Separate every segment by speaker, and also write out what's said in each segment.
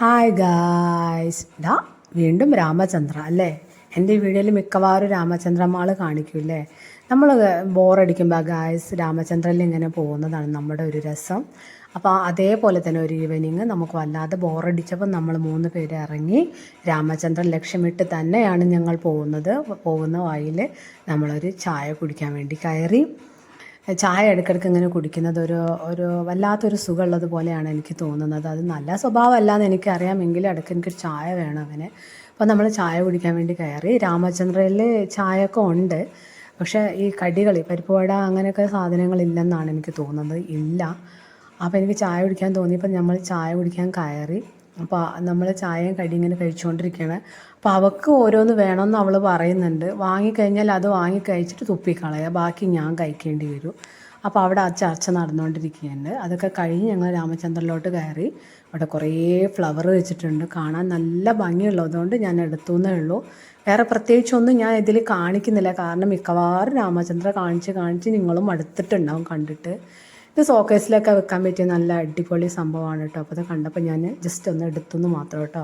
Speaker 1: Hi guys ഇതാ വീണ്ടും രാമചന്ദ്ര അല്ലേ? എന്റെ വീഡിയോയിൽ മിക്കവാറും രാമചന്ദ്രമാൾ കാണിക്കൂല്ലേ നമ്മൾ ബോറടിക്കുമ്പോൾ ഗായ്സ് രാമചന്ദ്രനിൽ ഇങ്ങനെ പോകുന്നതാണ് നമ്മുടെ ഒരു രസം. അപ്പോൾ അതേപോലെ തന്നെ ഒരു ഈവനിങ് നമുക്ക് വല്ലാതെ ബോറടിച്ചപ്പോൾ നമ്മൾ മൂന്ന് പേര് ഇറങ്ങി രാമചന്ദ്രൻ ലക്ഷ്യമിട്ട് തന്നെയാണ് ഞങ്ങൾ പോകുന്നത്. പോകുന്ന വായിൽ നമ്മളൊരു ചായ കുടിക്കാൻ വേണ്ടി കയറി. ചായ ഇടയ്ക്കിടയ്ക്ക് ഇങ്ങനെ കുടിക്കുന്നത് ഒരു ഒരു വല്ലാത്തൊരു സുഖമുള്ളത് പോലെയാണ് എനിക്ക് തോന്നുന്നത്. അത് നല്ല സ്വഭാവമല്ല എന്ന് എനിക്കറിയാമെങ്കിലും ഇടയ്ക്ക് എനിക്ക് ചായ വേണം അങ്ങനെ അപ്പോൾ നമ്മൾ ചായ കുടിക്കാൻ വേണ്ടി കയറി. രാമചന്ദ്രയിൽ ചായയൊക്കെ ഉണ്ട്. പക്ഷേ ഈ കടികൾ പരിപ്പുവട അങ്ങനെയൊക്കെ സാധനങ്ങളില്ലെന്നാണ് എനിക്ക് തോന്നുന്നത്. ഇല്ല. അപ്പോൾ എനിക്ക് ചായ കുടിക്കാൻ തോന്നിയപ്പോൾ നമ്മൾ ചായ കുടിക്കാൻ കയറി. അപ്പോൾ നമ്മൾ ചായയും കടി ഇങ്ങനെ കഴിച്ചുകൊണ്ടിരിക്കുകയാണ് അപ്പോൾ അവൾക്ക് ഓരോന്ന് വേണമെന്ന് അവൾ പറയുന്നുണ്ട്. വാങ്ങിക്കഴിഞ്ഞാൽ അത് വാങ്ങി കഴിച്ചിട്ട് തുപ്പിക്കളയുക ബാക്കി ഞാൻ കഴിക്കേണ്ടി വരും. അപ്പോൾ അവിടെ ആ ചർച്ച നടന്നുകൊണ്ടിരിക്കുകയുണ്ട് അതൊക്കെ കഴിഞ്ഞ് ഞങ്ങൾ രാമചന്ദ്രനിലോട്ട് കയറി. അവിടെ കുറേ ഫ്ലവർ വെച്ചിട്ടുണ്ട്. കാണാൻ നല്ല ഭംഗിയുള്ളതുകൊണ്ട് ഞാൻ എടുത്തുന്നേ ഉള്ളൂ. വേറെ പ്രത്യേകിച്ചൊന്നും ഞാൻ ഇതിൽ കാണിക്കുന്നില്ല. കാരണം മിക്കവാറും രാമചന്ദ്ര കാണിച്ച് കാണിച്ച് നിങ്ങളും അടുത്തിട്ടുണ്ടാവും കണ്ടിട്ട്. ഇത് സോക്കേസിലൊക്കെ വെക്കാൻ പറ്റിയ നല്ല അടിപൊളി സംഭവമാണ് കേട്ടോ. അപ്പോൾ അത് കണ്ടപ്പോൾ ഞാൻ ജസ്റ്റ് ഒന്ന് എടുത്തുനിന്ന് മാത്രം കേട്ടോ.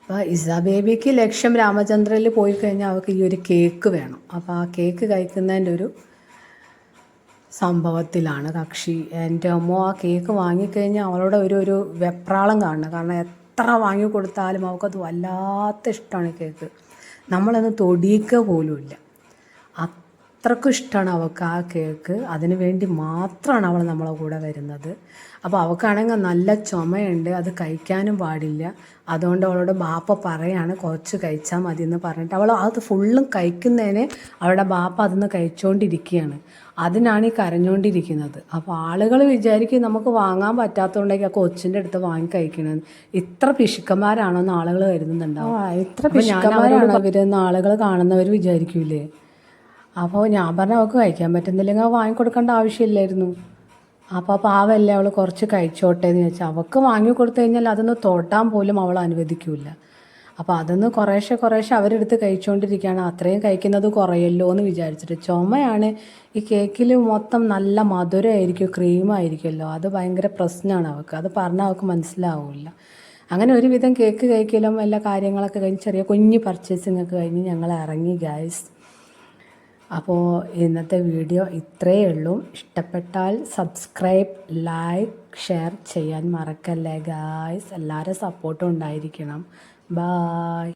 Speaker 1: അപ്പോൾ ഇസ ബേബിക്ക് ലക്ഷ്യം രാമചന്ദ്രനിൽ പോയി കഴിഞ്ഞാൽ അവൾക്ക് ഈ ഒരു കേക്ക് വേണം. അപ്പോൾ ആ കേക്ക് കഴിക്കുന്നതിന്റെ ഒരു സംഭവത്തിലാണ് കക്ഷി. എന്റെ അമ്മ ആ കേക്ക് വാങ്ങിക്കഴിഞ്ഞാൽ അവളുടെ ഒരു ഒരു വെപ്രാളം കാണണം. കാരണം എത്ര വാങ്ങി കൊടുത്താലും അവൾക്കത് വല്ലാത്ത ഇഷ്ടമാണ് കേക്ക്. നമ്മളത് തൊടിയിക്കുക പോലുമില്ല. അത്രക്കും ഇഷ്ടമാണ് അവൾക്ക് ആ കേക്ക്. അതിനു വേണ്ടി മാത്രമാണ് അവൾ നമ്മളെ കൂടെ വരുന്നത്. അപ്പോൾ അവൾക്കാണെങ്കിൽ നല്ല ചുമയുണ്ട് അത് കഴിക്കാനും പാടില്ല. അതുകൊണ്ട് അവളോട് ബാപ്പ പറയാണ് കുറച്ച് കഴിച്ചാൽ മതി എന്ന് പറഞ്ഞിട്ട്. അവൾ അത് ഫുള്ളും കഴിക്കുന്നതിന് അവളുടെ ബാപ്പ അതിന്ന് കഴിച്ചുകൊണ്ടിരിക്കുകയാണ് അതിനാണ് ഈ കരഞ്ഞുകൊണ്ടിരിക്കുന്നത് അപ്പോൾ ആളുകൾ വിചാരിക്കും നമുക്ക് വാങ്ങാൻ പറ്റാത്തതുകൊണ്ടേക്ക് ആ കൊച്ചിന്റെ അടുത്ത് വാങ്ങി കഴിക്കണമെന്ന് ഇത്ര പിശുക്കന്മാരാണോ എന്ന് ആളുകൾ വരുന്നുണ്ടാവും ഇത്ര പിശുക്കന്മാരാണോ. ഇവരെന്ന് ആളുകൾ കാണുന്നവർ വിചാരിക്കൂലേ? അപ്പോൾ ഞാൻ പറഞ്ഞ അവൾക്ക് കഴിക്കാൻ പറ്റുന്നില്ലെങ്കിൽ അവൾ വാങ്ങിക്കൊടുക്കേണ്ട ആവശ്യമില്ലായിരുന്നു. അപ്പോൾ പാവല്ലേ അവൾ കുറച്ച് കഴിച്ചോട്ടെ എന്ന് വെച്ചാൽ അവൾക്ക് വാങ്ങി കൊടുത്തു കഴിഞ്ഞാൽ അതൊന്ന് തോട്ടാൻ പോലും അവൾ അനുവദിക്കില്ല അപ്പോൾ അതൊന്ന് കുറേശ്ശെ കുറേശ്ശെ അവരെടുത്ത് കഴിച്ചുകൊണ്ടിരിക്കുകയാണ് അത്രയും കഴിക്കുന്നത് കുറയല്ലോ എന്ന് വിചാരിച്ചിട്ട് ചുമയാണ്. ഈ കേക്കിൽ മൊത്തം നല്ല മധുരമായിരിക്കും ക്രീമായിരിക്കുമല്ലോ. അത് ഭയങ്കര പ്രശ്നമാണ് അവൾക്ക് അത് പറഞ്ഞാൽ അവൾക്ക് മനസ്സിലാവില്ല. അങ്ങനെ ഒരുവിധം കേക്ക് കഴിക്കലും എല്ലാ കാര്യങ്ങളൊക്കെ കഴിഞ്ഞ് ചെറിയ കുഞ്ഞ് പർച്ചേസിങ് ഒക്കെ കഴിഞ്ഞ് ഞങ്ങൾ ഇറങ്ങി ഗായ്സ് അപ്പോൾ ഇന്നത്തെ വീഡിയോ ഇത്രയേ ഉള്ളൂ. ഇഷ്ടപ്പെട്ടാൽ സബ്സ്ക്രൈബ് ലൈക്ക് ഷെയർ ചെയ്യാൻ മറക്കല്ലേ ഗായ്സ് എല്ലാവരും സപ്പോർട്ടും ഉണ്ടായിരിക്കണം. ബായ്